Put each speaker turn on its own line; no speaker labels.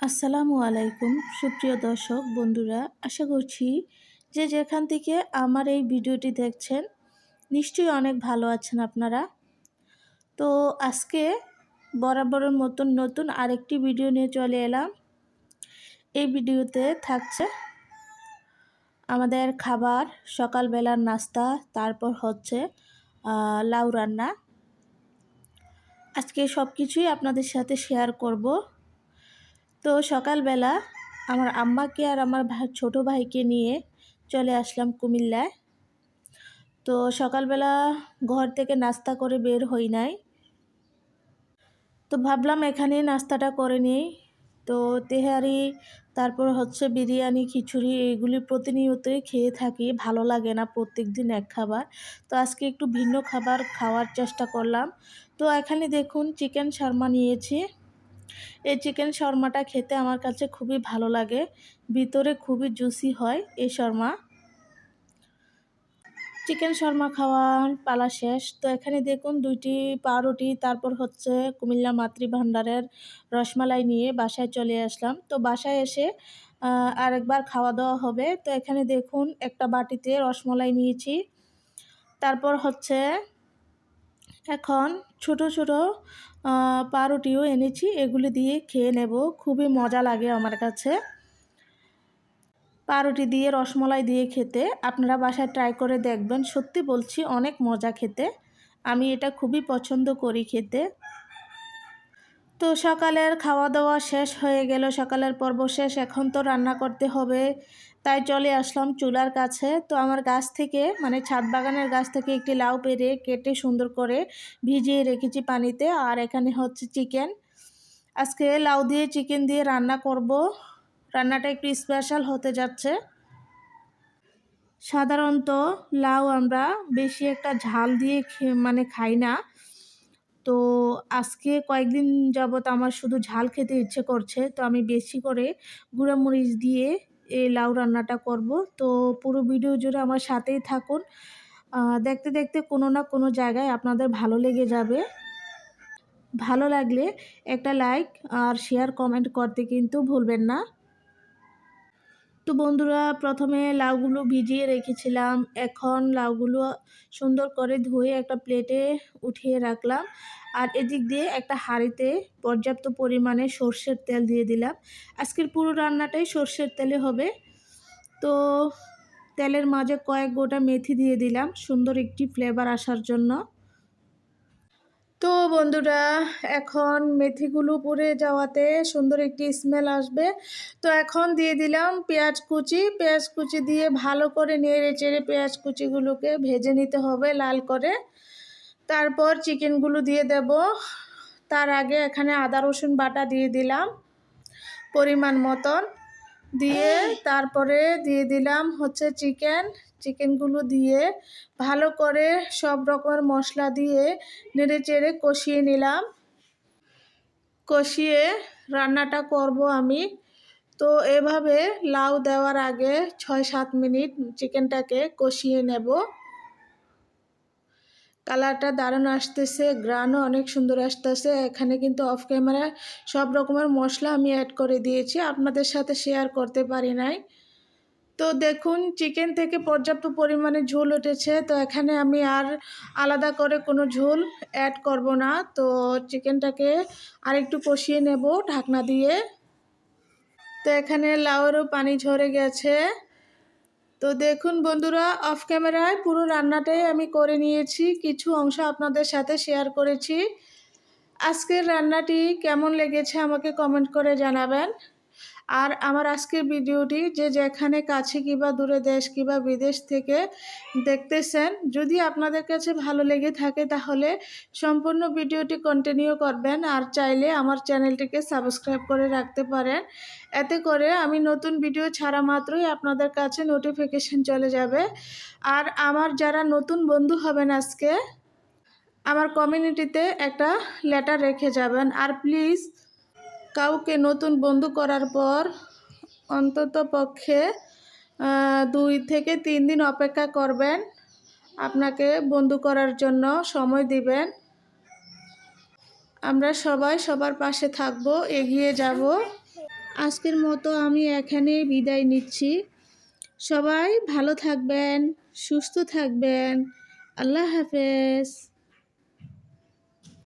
আসসালামু আলাইকুম, সুপ্রিয় দর্শক, বন্ধুরা, আশা করছি যে যেখান থেকে আমার এই ভিডিওটি দেখছেন, নিশ্চয়ই অনেক ভালো আছেন আপনারা। তো আজকে বরাবরের মতন নতুন আরেকটি ভিডিও নিয়ে চলে এলাম। এই ভিডিওতে থাকছে আমাদের খাবার, সকালবেলার নাস্তা, তারপর হচ্ছে লাউ রান্না। আজকে সব কিছুই আপনাদের সাথে শেয়ার করব। তো সকালবেলা আমার আম্মাকে আর আমার ছোটো ভাইকে নিয়ে চলে আসলাম কুমিল্লায়। তো সকালবেলা ঘর থেকে নাস্তা করে বের হই নাই। তো ভাবলাম এখানে নাস্তাটা করে নিই। তো তেহারি, তারপর হচ্ছে বিরিয়ানি, খিচুড়ি, এগুলি প্রতিনিয়তই খেয়ে থাকি। ভালো লাগে না প্রত্যেক দিন এক খাবার। তো আজকে একটু ভিন্ন খাবার খাওয়ার চেষ্টা করলাম। তো এখানে দেখুন, চিকেন শর্মা নিয়েছি। এই চিকেন শর্মাটা খেতে আমার কাছে খুবই ভালো লাগে। ভিতরে খুবই জুসি হয় এই শর্মা। চিকেন শর্মা খাওয়ার পালা শেষ। তো এখানে দেখুন দুইটি পাউরুটি, তারপর হচ্ছে কুমিল্লা মাতৃভাণ্ডারের রসমালাই নিয়ে বাসায় চলে আসলাম। তো বাসায় এসে আরেকবার খাওয়া দাওয়া হবে। তো এখানে দেখুন একটা বাটিতে রসমালাই নিয়েছি। তারপর হচ্ছে এখন ছোট ছোট পাউরুটিও এনেছি, এগুলি দিয়ে খেয়ে নেব। খুবই মজা লাগে আমার কাছে। পাউরুটি দিয়ে, রসমলাই দিয়ে খেতে। আপনারা বাসায় ট্রাই করে দেখবেন। সত্যি বলছি, অনেক মজা খেতে। আমি এটা খুবই পছন্দ করি খেতে। তো সকালের খাওয়া দাওয়া শেষ হয়ে গেল, সকালের পর্ব শেষ, এখন তো রান্না করতে হবে। তাই চলে আসলাম চুলার কাছে। তো আমার গাছ থেকে মানে ছাদ বাগানের গাছ থেকে একটি লাউ পেরে কেটে সুন্দর করে ভিজিয়ে রেখেছি পানিতে। আর এখানে হচ্ছে চিকেন। আজকে লাউ দিয়ে চিকেন দিয়ে রান্না করব। রান্নাটা একটু স্পেশাল হতে যাচ্ছে। সাধারণত লাউ আমরা বেশি একটা ঝাল দিয়ে মানে খাই না। তো আজকে কয়েকদিন যাবৎ আমার শুধু ঝাল খেতে ইচ্ছে করছে, তো আমি বেশি করে গুঁড়ামরিচ দিয়ে এই লাউ রান্নাটা করব। তো পুরো ভিডিও জুড়ে আমার সাথেই থাকুন। দেখতে দেখতে কোনো না কোনো জায়গায় আপনাদের ভালো লেগে যাবে। ভালো লাগলে একটা লাইক আর শেয়ার কমেন্ট করতে কিন্তু ভুলবেন না। তো বন্ধুরা, প্রথমে লাউগুলো ভিজিয়ে রেখেছিলাম। এখন লাউগুলো সুন্দর করে ধুয়ে একটা প্লেটে উঠিয়ে রাখলাম। আর এদিক দিয়ে একটা হাঁড়িতে পর্যাপ্ত পরিমাণে সর্ষের তেল দিয়ে দিলাম। আজকের পুরো রান্নাটাই সর্ষের তেলে হবে। তো তেলের মাঝে কয়েক গোটা মেথি দিয়ে দিলাম, সুন্দর একটি ফ্লেভার আসার জন্য। বন্ধুরা, এখন মেথিগুলো পরে যাওয়াতে সুন্দর একটি স্মেল আসবে। তো এখন দিয়ে দিলাম পেঁয়াজ কুচি। পেঁয়াজ কুচি দিয়ে ভালো করে নেড়ে চেড়ে পেঁয়াজ কুচিগুলোকে ভেজে নিতে হবে লাল করে। তারপর চিকেনগুলো দিয়ে দেব। তার আগে এখানে আদা রসুন বাটা দিয়ে দিলাম পরিমাণ মতন। দিয়ে তারপরে দিয়ে দিলাম হচ্ছে চিকেন। চিকেনগুলো দিয়ে ভালো করে সব রকমের মশলা দিয়ে নেড়ে চেড়ে কষিয়ে নিলাম। কষিয়ে রান্নাটা করব আমি। তো এভাবে লাউ দেওয়ার আগে ছয় সাত মিনিট চিকেনটাকে কষিয়ে নেব। কালারটা দারুণ আসতেছে গ্রানও অনেক সুন্দর আসতেছে। এখানে কিন্তু অফ ক্যামেরায় সব রকমের মশলা আমি অ্যাড করে দিয়েছি, আপনাদের সাথে শেয়ার করতে পারি নাই। তো দেখুন চিকেন থেকে পর্যাপ্ত পরিমাণে ঝোল উঠেছে, তো এখানে আমি আর আলাদা করে কোনো ঝোল অ্যাড করব না। তো চিকেনটাকে আরেকটু কষিয়ে নেব ঢাকনা দিয়ে। তো এখানে লাউয়েরও পানি ঝরে গেছে। তো দেখুন বন্ধুরা অফ ক্যামেরায় পুরো রান্নাটাই আমি করে নিয়েছি। কিছু অংশ আপনাদের সাথে শেয়ার করেছি। আজকের রান্নাটি কেমন লেগেছে আমাকে কমেন্ট করে জানাবেন। আর আমার আজকের ভিডিওটি যে যেখানে কাছে কিবা দূরে দেশ কিবা বিদেশ থেকে দেখতেছেন, যদি আপনাদের কাছে ভালো লেগে থাকে তাহলে সম্পূর্ণ ভিডিওটি কন্টিনিউ করবেন আর চাইলে আমার চ্যানেলটিকে সাবস্ক্রাইব করে রাখতে পারেন। এতে করে আমি নতুন ভিডিও ছাড়া মাত্রই আপনাদের কাছে নোটিফিকেশন চলে যাবে। আর আমার যারা নতুন বন্ধু হবেন আজকে, আমার কমিউনিটিতে একটা লেটার রেখে যাবেন। আর প্লিজ কাউকে নতুন বন্ধু করার পর অন্তত পক্ষে দুই থেকে তিন দিন অপেক্ষা করবেন। আপনাকে বন্ধু করার জন্য সময় দিবেন। আমরা সবাই সবার পাশে থাকব, এগিয়ে যাব। আজকের মতো আমি এখানে বিদায় নিচ্ছি। সবাই ভালো থাকবেন, সুস্থ থাকবেন। আল্লাহ হাফেজ।